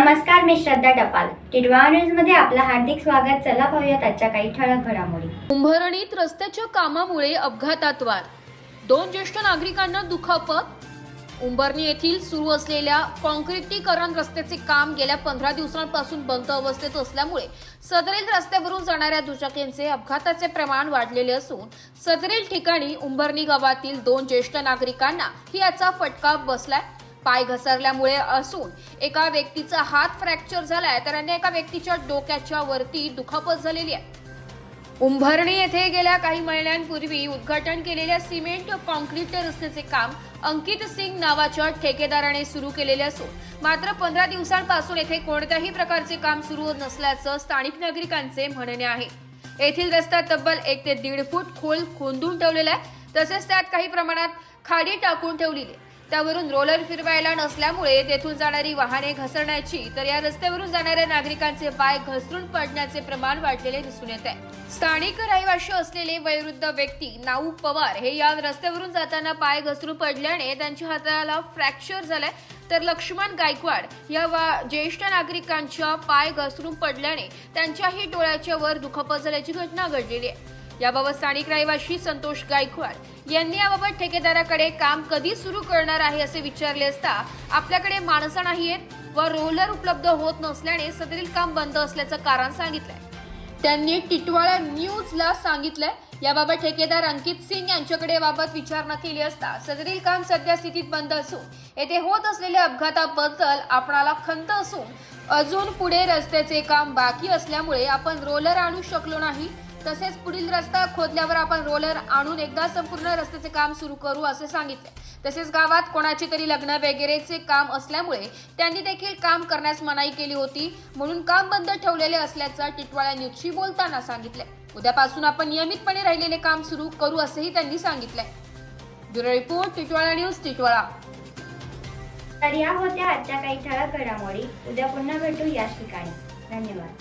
नमस्कार मी श्रद्धा टपाल. टिडवा न्यूजमध्ये आपलं हार्दिक स्वागत. चला पाहूयात आजच्या काही ठळक घडामोडी. कुंभरणीत रस्त्याच्या कामामुळे अपघातात वार दोन ज्येष्ठ नागरिकांना दुखापत. उंबरणी येथील सुरू असलेल्या कॉन्क्रिटीकरण रस्त्याचे काम गेल्या पंधरा दिवसांपासून बंद अवस्थेत असल्यामुळे सदरील रस्त्यावरून जाणाऱ्या दुचाकींचे अपघाताचे प्रमाण वाढलेले असून सदरील ठिकाणी उंबरणी गावातील दोन ज्येष्ठ नागरिकांना ही याचा फटका बसलाय. पाय घसरल्यामुळे असून एका व्यक्तीचा हात फ्रॅक्चर झालाय तर अन्य एका व्यक्तीच्या डोक्याच्या वरती दुखापत झालेली आहे. उंभरणी येथे गेल्या काही महिन्यांपूर्वी उद्घाटन केलेल्या सिमेंट कॉन्क्रीट रस्त्याचे काम अंकित सिंग नावाच्या ठेकेदाराने सुरू केलेले असून मात्र पंधरा दिवसांपासून येथे कोणत्याही प्रकारचे काम सुरू होत नसल्याचं स्थानिक नागरिकांचे म्हणणे आहे. येथील रस्ता तब्बल एक ते दीड फूट खोल खोंदून ठेवलेला आहे. तसेच त्यात काही प्रमाणात खाडी टाकून ठेवलेली त्यावरून रोलर फिरवायला नसल्यामुळे तेथून जाणारी वाहने घसरण्याची तर या रस्त्यावरून जाणाऱ्या नागरिकांचे पाय घसरून पडण्याचे प्रमाण वाढलेले दिसून येत आहे. स्थानिक रहिवाशी असलेले वयोवृद्ध व्यक्ती नाऊ पवार हे या रस्त्यावरून जाताना पाय घसरून पडल्याने त्यांच्या हाताला फ्रॅक्चर झालाय. तर लक्ष्मण गायकवाड या वा ज्येष्ठ नागरिकांच्या पाय घसरून पडल्याने त्यांच्याही डोळ्याच्या वर दुखापत झाल्याची घटना घडलेली आहे. याबाबत स्थानिक रहिवाशी संतोष गायकवाड यांनी याबाबत ठेकेदाराकडे काम कधी सुरू करणार आहे असे विचारले असता आपल्याकडे माणसं नाहीयेत व रोलर उपलब्ध होत नसल्याने सदरील काम बंद असल्याचं कारण सांगितलंय. त्यांनी टिटवाळा न्यूजला सांगितलंय याबाबत ठेकेदार अंकित सिंग यांच्याकडे याबाबत विचारणा केली असता सदरील काम सध्या स्थितीत बंद असून येथे होत असलेल्या अपघाताबद्दल आपणाला खंत असून अजून पुढे रस्त्याचे काम बाकी असल्यामुळे आपण रोलर आणू शकलो नाही तसेच पुढील रस्ता खोदल्यावर आपण रोलर आणून एकदा संपूर्ण रस्त्याचे काम सुरू करू असे सांगितले. तसेच गावात कोणाचे तरी लग्न वगैरेचे काम असल्यामुळे त्यांनी देखील काम करण्यास मनाई केली होती. म्हणून काम बंद ठेवलेले असल्याचं टिटवाळा न्यूजशी बोलताना सांगितले. उद्यापासून आपण नियमितपणे राहिलेले काम सुरू करू असेही त्यांनी सांगितले. Bureau report Titwala news Titwala. तर या होत्या आजच्या काही ठळक घडामोडी. उद्या पुन्हा भेटू याच ठिकाणी. धन्यवाद.